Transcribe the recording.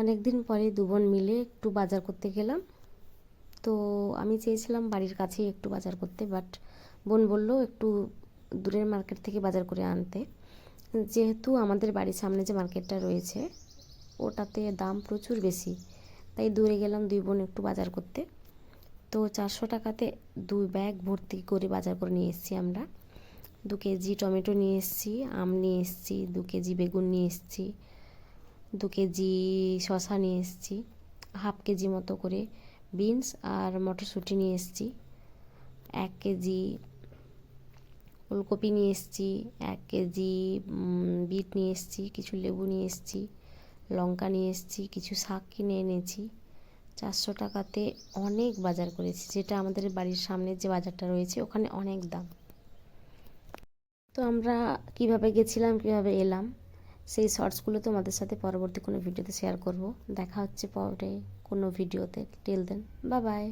অনেক দিন পরে দু বোন মিলে একটু বাজার করতে গেলাম। তো আমি চেয়েছিলাম বাড়ির কাছেই একটু বাজার করতে বাট বোন বলল একটু দূরের মার্কেট থেকে বাজার করে আনতে। যেহেতু আমাদের বাড়ির সামনে যে মার্কেটটা রয়েছে, ওটাতে দাম প্রচুর বেশি। তাই দূরে গেলাম দুই বোন একটু বাজার করতে। তো চারশো টাকাতে দুই ব্যাগ ভর্তি করে বাজার করে নিয়ে এসেছি আমরা। দু কেজি টমেটো নিয়ে এসেছি, আম নিয়ে এসেছি, দু কেজি বেগুন নিয়ে এসেছি। দু কেজি শশা নিয়ে এসেছি, হাফ কেজি মতো করে বিনস আর মটরশুঁটি নিয়ে এসেছি, এক কেজি ফুলকপি নিয়ে এসেছি, এক কেজি বিট নিয়ে এসেছি, কিছু লেবু নিয়ে এসেছি, লঙ্কা নিয়ে এসেছি, কিছু শাক কিনে এনেছি। চারশো টাকাতে অনেক বাজার করেছি, যেটা আমাদের বাড়ির সামনে যে বাজারটা রয়েছে ওখানে অনেক দাম। তো আমরা কীভাবে গেছিলাম, কীভাবে এলাম? সেই শর্টসগুলো তোমাদের সাথে পরবর্তী কোনো ভিডিওতে শেয়ার করব। দেখা হচ্ছে পরে কোনো ভিডিওতে। টেল দেন বা বাই